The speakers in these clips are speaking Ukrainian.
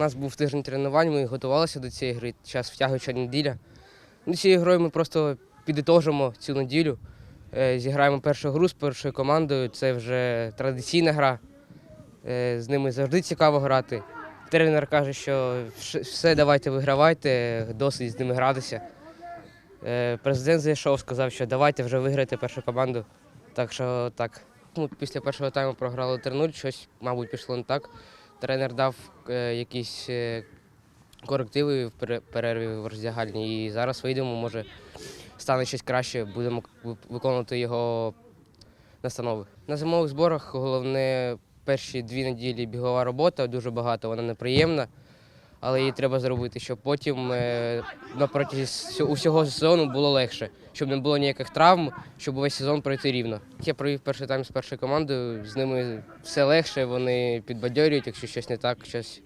нас був тиждень тренувань, ми готувалися до цієї гри. Зараз втягуюча неділя. Ну, цією грою ми просто підітожимо цю неділю. Е, Зіграємо першу гру з першою командою. Це вже традиційна гра. Е, З ними завжди цікаво грати. Тренер каже, що все давайте вигравайте, досить з ними гратися. Е, Президент зайшов, сказав, що давайте вже виграйте першу команду. Так що так. Ну, після першого тайму програли 3-0, щось, мабуть, пішло не так. Тренер дав е, якісь е, корективи в перерві в роздягальні. І зараз вийдемо, може стане щось краще, будемо виконувати його настанови. На зимових зборах головне перші дві неділі бігова робота, дуже багато, вона неприємна, але її треба зробити, щоб потім е, на протязі усього сезону було легше, щоб не було ніяких травм, щоб увесь сезон пройти рівно. Я провів перший тайм з першою командою, з ними все легше, вони підбадьорюють, якщо щось не так, щось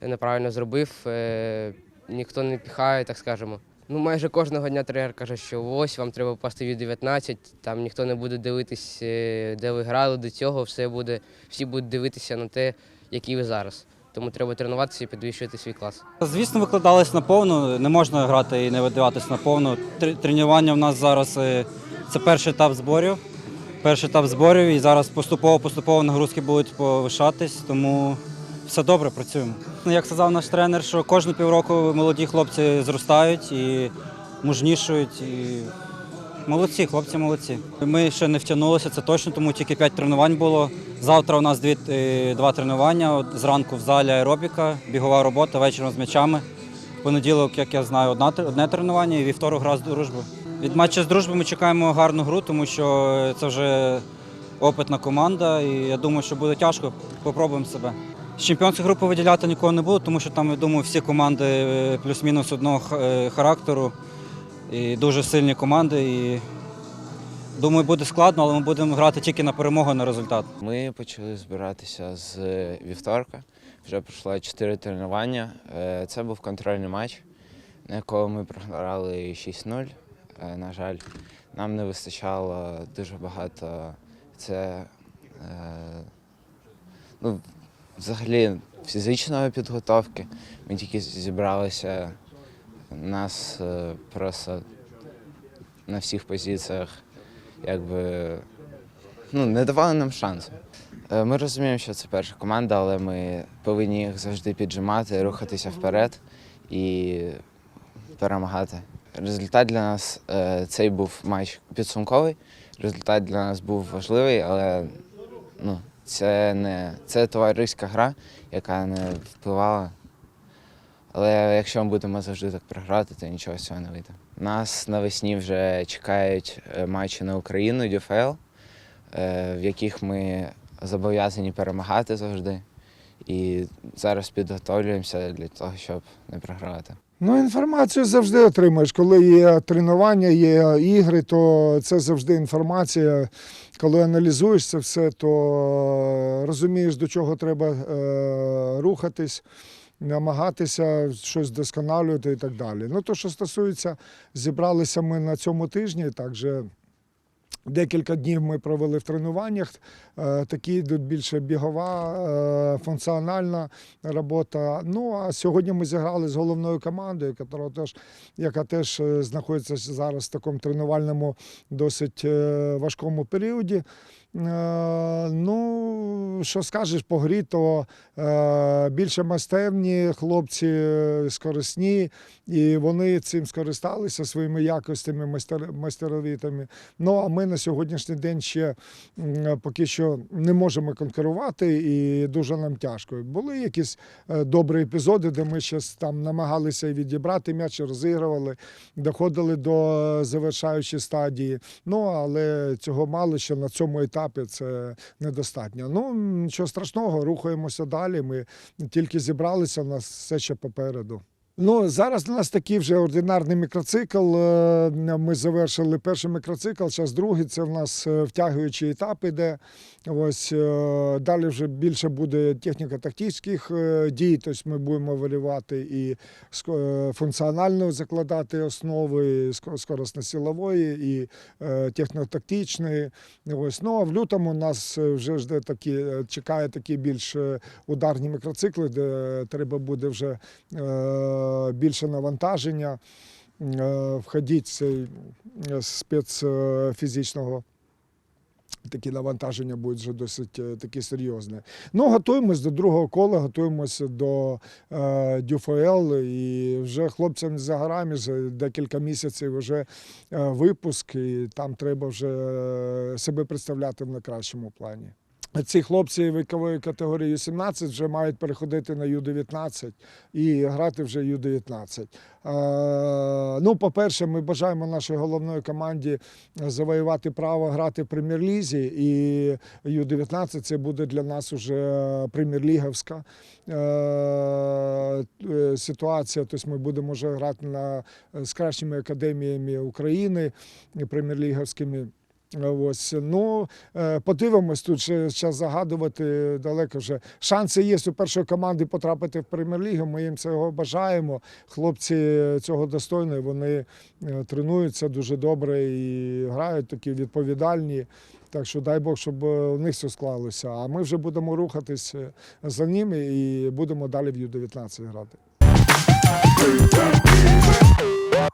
неправильно зробив. е, Ніхто не піхає, так скажемо. Ну, майже кожного дня тренер каже, що ось вам треба попасти від 19, там ніхто не буде дивитись, е, де ви грали до цього, все буде, всі будуть дивитися на те, який ви зараз. Тому треба тренуватися і підвищувати свій клас. Звісно, викладались на повну. Не можна грати і не видаватись на повну. Тренування в нас зараз е, це перший етап зборів. Перший етап зборів, і зараз поступово-поступово нагрузки будуть повишатись, тому все добре, працюємо. Ну, Як сказав наш тренер, що кожні півроку молоді хлопці зростають і мужнішують. І... Молодці, хлопці молодці. Ми ще не втягнулися, це точно, тому тільки п'ять тренувань було. Завтра у нас дві, е, два тренування. От зранку в залі аеробіка, бігова робота, вечором з м'ячами. Понеділок, як я знаю, одна, одне тренування і вівторок гра з дружбою. Від матчу з дружбою ми чекаємо гарну гру, тому що це вже опитна команда, і я думаю, що буде тяжко. Попробуємо себе. З чемпіонської групи виділяти нікого не буду, тому що там, я думаю, всі команди е, плюс-мінус одного е, характеру. І дуже сильні команди. І думаю, буде складно, але ми будемо грати тільки на перемогу, на результат. Ми почали збиратися з вівторка. Вже пройшло чотири тренування. Е, Це був контрольний матч, на якому ми програли 6-0. Е, На жаль, нам не вистачало дуже багато. Це е, ну, взагалі фізичної підготовки. Ми тільки зібралися. Нас е, просто на всіх позиціях якби ну, не давали нам шансу. Е, Ми розуміємо, що це перша команда, але ми повинні їх завжди піджимати, рухатися вперед і перемагати. Результат для нас е, цей був матч підсумковий. Результат для нас був важливий, але ну, це не це товариська гра, яка не впливала. Але якщо ми будемо завжди так програти, то нічого з цього не вийде. Нас навесні вже чекають е, матчі на Україну, ДЮФЛ, е, в яких ми зобов'язані перемагати завжди. І зараз підготовлюємося для того, щоб не програвати. Ну, інформацію завжди отримаєш. Коли є тренування, є ігри, то це завжди інформація. Коли аналізуєш це все, то розумієш, до чого треба е, рухатись, намагатися щось вдосконалювати і так далі. Ну, то, що стосується, зібралися ми на цьому тижні, так же. Декілька днів ми провели в тренуваннях. Е, Такі йдуть більше бігова, е, функціональна робота. Ну а сьогодні ми зіграли з головною командою, яка теж, яка теж е, знаходиться зараз в такому тренувальному досить важкому періоді. Е, Ну, що скажеш по грі, то е, більше майстерні, хлопці е, скорисні, і вони цим скористалися своїми якостями майстер, майстеровітами. Ну а ми на сьогоднішній день ще поки що не можемо конкурувати, і дуже нам тяжко. Були якісь добрі епізоди, де ми ще там намагалися відібрати м'яч, розігрували, доходили до завершаючої стадії. Ну але цього мало що на цьому етапі це недостатньо. Ну нічого страшного, рухаємося далі. Ми тільки зібралися, у нас все ще попереду. Ну, зараз у нас такий вже ординарний мікроцикл. Е, Ми завершили перший мікроцикл, зараз другий. Це в нас е, втягуючий етап іде. Ось е, далі вже більше буде техніко-тактичних дій. Тобто ми будемо варювати і функціонально закладати основи і ско- скоростно-силової і технотактичної. Ось. Ну а в лютому нас вже жде такі, чекає такі більш ударні мікроцикли, де треба буде вже більше навантаження, е, входити в цей е, спецфізичного. Такі навантаження будуть вже досить е, такі серйозні. Ну, готуємось до другого кола, готуємося до е, ДЮФЛ, і вже хлопцям за горами за декілька місяців вже випуск, і там треба вже себе представляти в найкращому плані. Ці хлопці вікової категорії 17 вже мають переходити на Ю-19 і грати вже Ю-19. Е, ну, по-перше, ми бажаємо нашій головної команді завоювати право грати в прем'єр-лізі, і Ю-19 це буде для нас уже прем'єр-ліговська е, е, ситуація. Тобто ми будемо вже грати на, з кращими академіями України прем'єр-ліговськими. Ось ну е, подивимось тут ще зараз загадувати далеко вже. Шанси є у першої команди потрапити в прем'єр-лігу. Ми їм цього бажаємо. Хлопці цього достойні. Вони е, тренуються дуже добре і грають такі відповідальні. Так що дай Бог, щоб е, у них все склалося. А ми вже будемо рухатись за ними і будемо далі в Ю-19 грати.